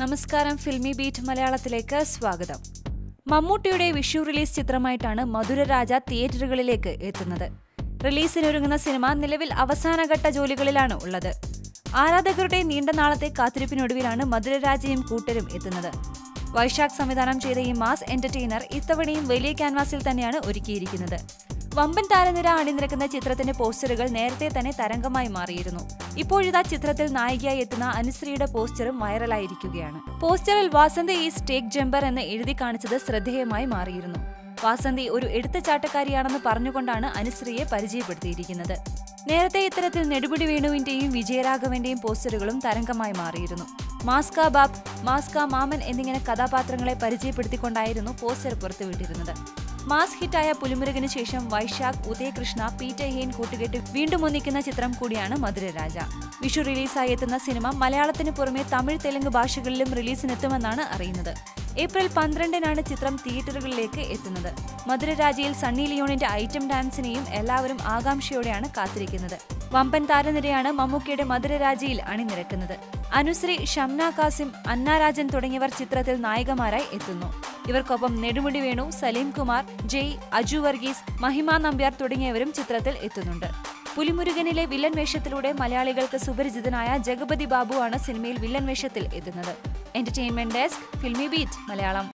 നമസ്കാരം filmy beat മലയാളത്തിലേക്ക് സ്വാഗതം. മമ്മൂട്ടിയുടെ വിഷു റിലീസ് ചിത്രമായിട്ടാണ് മധുരരാജ തിയേറ്ററുകളിലേക്ക് എത്തുന്നത്. റിലീസിനൊരുങ്ങുന്ന സിനിമ നിലവിൽ അവസാനഘട്ട ജോലികളിലാണ് ഉള്ളത്. ആരാധകരുടെ നീണ്ട നാളത്തെ കാത്തിരിപ്പിനൊടുവിലാണ് മധുരരാജയും കൂട്ടരും എത്തുന്നത്. വൈശാഖ് സംവിധാനം ചെയ്ത ഈ മാസ് എന്റർടൈനർ ഇത്തവണയും വലിയ ക്യാൻവാസിൽ തന്നെയാണ് ഒരുക്കിയിരിക്കുന്നത്. വമ്പൻ താരനിര അണിനിരക്കുന്ന ചിത്രത്തിന്റെ പോസ്റ്ററുകൾ നേരത്തെ തന്നെ തരംഗമായി മാറിയിരുന്നു. ഇപ്പോഴിതാ ചിത്രത്തിൽ നായികയായി എത്തുന്ന അനുശ്രീയുടെ പോസ്റ്ററും വൈറലായിരിക്കുകയാണ്. പോസ്റ്ററിൽ വാസന്തി ഈസ് ടേക്ക് ജമ്പർ എന്ന് എഴുതി കാണിച്ചത് ശ്രദ്ധേയമായി മാറിയിരുന്നു. വാസന്തി ഒരു എടുത്തുചാട്ടക്കാരിയാണെന്ന് പറഞ്ഞുകൊണ്ടാണ് അനുശ്രീയെ പരിചയപ്പെടുത്തിയിരിക്കുന്നത്. നേരത്തെ ഇത്തരത്തിൽ നെടുപിടി വേണുവിന്റെയും വിജയരാഘവന്റെയും പോസ്റ്ററുകളും തരംഗമായി മാറിയിരുന്നു. മാസ്ക ബാബ് മാസ്ക മാമൻ എന്നിങ്ങനെ കഥാപാത്രങ്ങളെ പരിചയപ്പെടുത്തിക്കൊണ്ടായിരുന്നു പോസ്റ്റർ പുറത്തുവിട്ടിരുന്നത്. മാസ് ഹിറ്റായ പുലിമുരുകന് ശേഷം വൈശാഖ് ഉദയകൃഷ്ണ പീറ്റർ ഹെയിൻ കൂട്ടുകെട്ട് വീണ്ടും ഒന്നിക്കുന്ന ചിത്രം കൂടിയാണ് മധുരരാജ. വിഷു റിലീസായി എത്തുന്ന സിനിമ മലയാളത്തിന് പുറമെ തമിഴ് തെലുങ്ക് ഭാഷകളിലും റിലീസിനെത്തുമെന്നാണ് അറിയുന്നത്. ഏപ്രിൽ പന്ത്രണ്ടിനാണ് ചിത്രം തിയേറ്ററുകളിലേക്ക് എത്തുന്നത്. മധുരരാജയിൽ സണ്ണി ലിയോണിന്റെ ഐറ്റം ഡാൻസിനെയും എല്ലാവരും ആകാംക്ഷയോടെയാണ് കാത്തിരിക്കുന്നത്. വമ്പൻ താരനിരയാണ് മമ്മൂക്കയുടെ മധുരരാജയിൽ അണിനിരക്കുന്നത്. അനുശ്രീ ഷംന കാസിം അന്നാരാജൻ തുടങ്ങിയവർ ചിത്രത്തിൽ നായികമാരായി എത്തുന്നു. ഇവർക്കൊപ്പം നെടുമുടി വേണു സലീം കുമാർ ജയ് അജു വർഗീസ് മഹിമ നമ്പ്യാർ തുടങ്ങിയവരും ചിത്രത്തിൽ എത്തുന്നുണ്ട്. പുലിമുരുകനിലെ വില്ലൻ വേഷത്തിലൂടെ മലയാളികൾക്ക് സുപരിചിതനായ ജഗപതി ബാബു ആണ് സിനിമയിൽ വില്ലൻ വേഷത്തിൽ എത്തുന്നത്. Entertainment desk Filmi beat Malayalam.